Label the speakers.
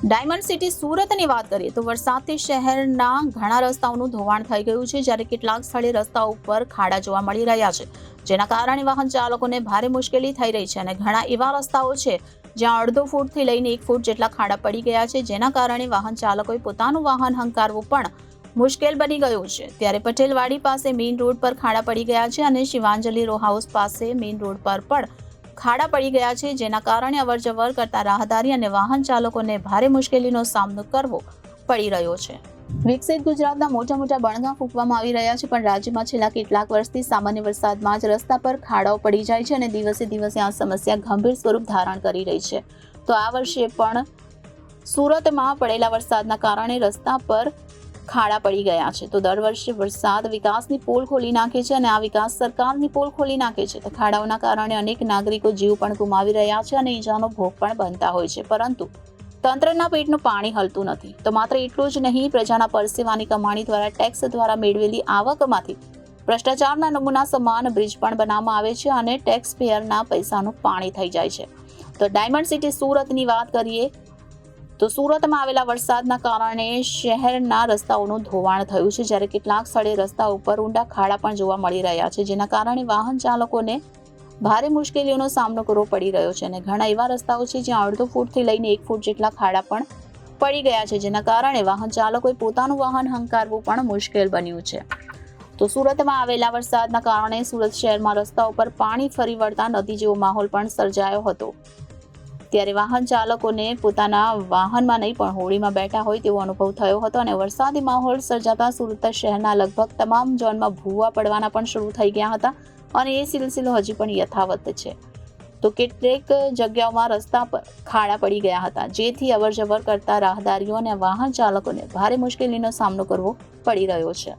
Speaker 1: Diamond city સુરતની વાત કરીએ તો વરસાદથી શહેરના ઘણા રસ્તાઓનું ધોવાણ થઈ ગયું છે, જ્યારે કેટલાક સ્થળે રસ્તાઓ ઉપર ખાડા જોવા મળી રહ્યા છે, જેના કારણે વાહન ચાલકોને ભારે મુશ્કેલી થઈ રહી છે અને ઘણા એવા રસ્તાઓ છે, જ્યાં અડધો ફૂટથી લઈને એક ફૂટ જેટલા ખાડા પડી ગયા છે, જેના કારણે વાહન ચાલકોએ પોતાનું વાહન હંકારવું પણ મુશ્કેલ બની ગયું છે. ત્યારે પટેલવાડી પાસે મેઇન રોડ પર ખાડા પડી ગયા છે અને શિવાંજલિ રો હાઉસ પાસે મેઇન રોડ પર પણ ખાડા પડી ગયા છે, જેના કારણે અવરજવર કરતા રાહદારી અને વાહન ચાલકોને ભારે મુશ્કેલીનો સામનો કરવો પડી રહ્યો છે. વિકસિત ગુજરાતના મોટા મોટા બણગા ફૂંકવામાં આવી રહ્યા છે, પણ રાજ્યમાં છેલ્લા કેટલાક વર્ષથી સામાન્ય વરસાદમાં જ રસ્તા પર ખાડાઓ પડી જાય છે અને દિવસે દિવસે આ સમસ્યા ગંભીર સ્વરૂપ ધારણ કરી રહી છે. તો આ વર્ષે પણ સુરતમાં પડેલા વરસાદના કારણે રસ્તા પર ખાડા પડી ગયા છે. તો દર વર્ષે વરસાદ વિકાસની પોલ ખોલી નાખે છે અને આ વિકાસ સરકારની પોલ ખોલી નાખે છે. તો ખાડાઓના કારણે અનેક નાગરિકો જીવ પણ ગુમાવી રહ્યા છે અને ઈજાનો ભોગ પણ બનતા હોય છે. પરંતુ તંત્રના પેટનું પાણી હલતું નથી. તો માત્ર એટલું જ નહીં, પ્રજાના પરસેવાની કમાણી દ્વારા ટેક્સ દ્વારા મેળવેલી આવકમાંથી ભ્રષ્ટાચારના નમૂના સમાન બ્રિજ પણ બનાવવામાં આવે છે અને ટેક્સ પેયરના પૈસાનું પાણી થઈ જાય છે. તો ડાયમંડ સિટી સુરતની વાત કરીએ તો સુરતમાં આવેલા વરસાદના કારણે શહેરના રસ્તાઓનું ધોવાણ થયું છે. જ્યારે કેટલાક સ્થળે રસ્તા ઉપર ઊંડા ખાડા પણ જોવા મળી રહ્યા છે, જેના કારણે વાહન ચાલકોને ભારે મુશ્કેલીઓનો સામનો કરવો પડી રહ્યો છે અને ઘણા એવા રસ્તાઓ છે જ્યાં અડધો ફૂટથી લઈને એક ફૂટ જેટલા ખાડા પણ પડી ગયા છે, જેના કારણે વાહન ચાલકોએ પોતાનું વાહન હંકારવું પણ મુશ્કેલ બન્યું છે. તો સુરતમાં આવેલા વરસાદના કારણે સુરત શહેરમાં રસ્તા ઉપર પાણી ફરી વળતા નદી જેવો માહોલ પણ સર્જાયો હતો. ત્યારે વાહન ચાલકોને પોતાના વાહનમાં નહીં, પણ હોળીમાં બેઠા હોય તેવો અનુભવ થયો હતો અને વરસાદી માહોલ સર્જાતા સુરત શહેરના લગભગ તમામ ઝોનમાં ભૂવા પડવાના પણ શરૂ થઈ ગયા હતા અને એ સિલસિલો હજી પણ યથાવત છે. તો કેટલીક જગ્યાઓમાં રસ્તા પર ખાડા પડી ગયા હતા, જેથી અવરજવર કરતા રાહદારીઓ અને વાહન ચાલકોને ભારે મુશ્કેલીનો સામનો કરવો પડી રહ્યો છે.